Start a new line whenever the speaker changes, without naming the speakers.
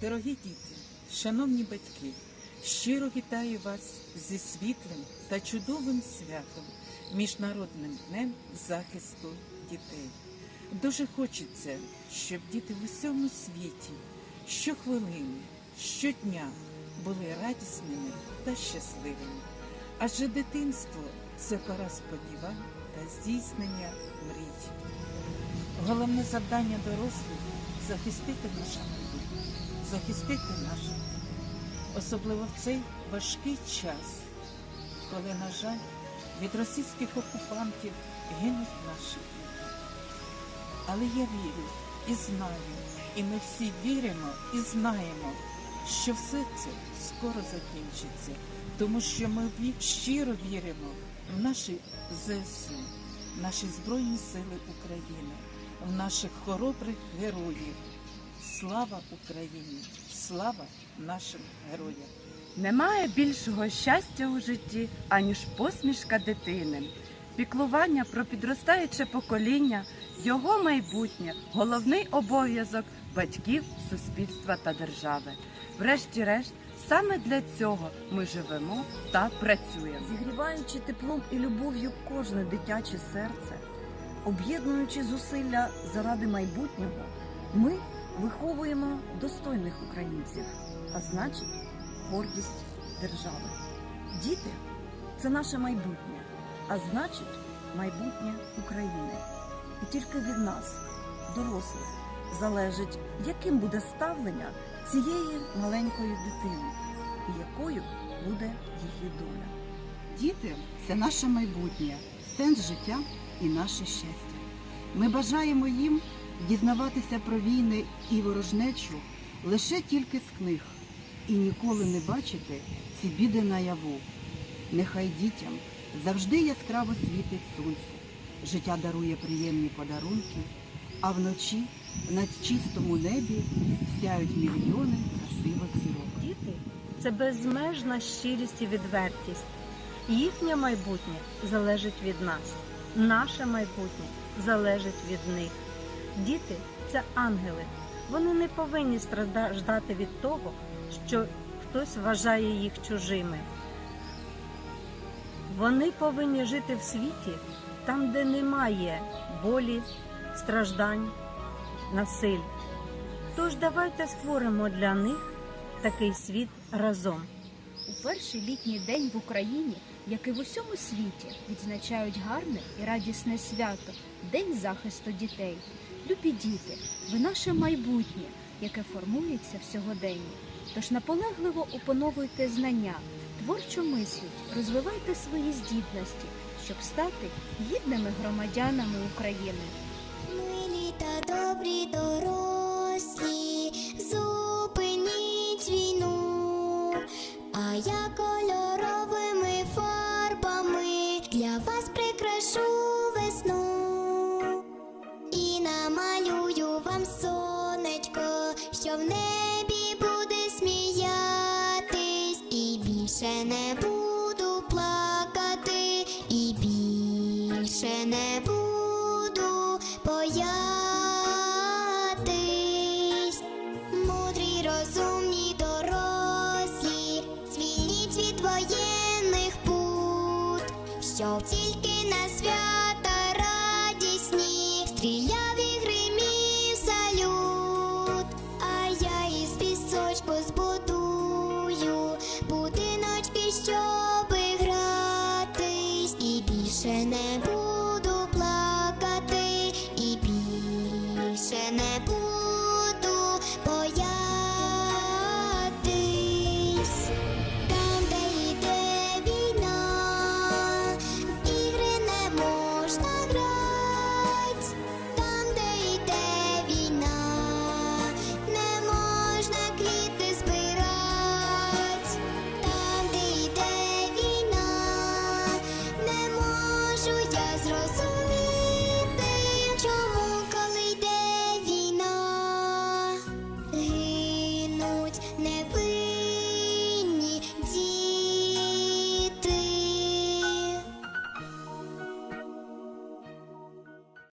Дорогі діти, шановні батьки, щиро вітаю вас зі світлим та чудовим святом Міжнародним днем захисту дітей. Дуже хочеться, щоб діти в усьому світі щохвилини, щодня були радісними та щасливими. Адже дитинство це пора сподівань та здійснення мрій. Головне завдання дорослих захистити наше майбутнє, захистити дітей. Особливо в цей важкий час, коли, на жаль, від російських окупантів гинуть наші діти. Але я вірю і знаю, і ми всі віримо і знаємо, що все це скоро закінчиться, тому що ми щиро віримо в наші ЗСУ, в наші Збройні Сили України, в наших хоробрих героїв. Слава Україні! Слава нашим героям!
Немає більшого щастя у житті, аніж посмішка дитини. Піклування про підростаюче покоління, його майбутнє, головний обов'язок батьків, суспільства та держави. Врешті-решт, саме для цього ми живемо та працюємо.
зігріваючи теплом і любов'ю кожне дитяче серце, об'єднуючи зусилля заради майбутнього, ми виховуємо достойних українців, а значить, гордість держави. Діти це наше майбутнє, а значить, майбутнє України. І тільки від нас, дорослих, залежить, яким буде ставлення цієї маленької дитини і якою буде її доля.
Діти це наше майбутнє, сенс життя і наше щастя. Ми бажаємо їм дізнаватися про війни і ворожнечу лише тільки з книг і ніколи не бачити ці біди наяву. Нехай дітям завжди яскраво світить сонце, життя дарує приємні подарунки, а вночі над чистому небі сяють мільйони красивих зірок.
Діти це безмежна щирість і відвертість. Їхнє майбутнє залежить від нас, наше майбутнє залежить від них. Діти це ангели. Вони не повинні страждати від того, що хтось вважає їх чужими. Вони повинні жити в світі там, де немає болі, страждань, насиль. Тож давайте створимо для них такий світ разом.
У перший літній день в Україні, як і в усьому світі, відзначають гарне і радісне свято День захисту дітей. Любі діти, ви наше майбутнє, яке формується в сьогоденні. Тож наполегливо опановуйте знання, творчо мисліть, розвивайте свої здібності, щоб стати гідними громадянами України.
Милі та добрі дорослі, що в небі буде сміятись, і більше не буду плакати, і більше не буду боятись. Мудрі, розумні, дорослі, звільніть від воєнних пут, щоб тільки на свята радісні стріляв і більше would never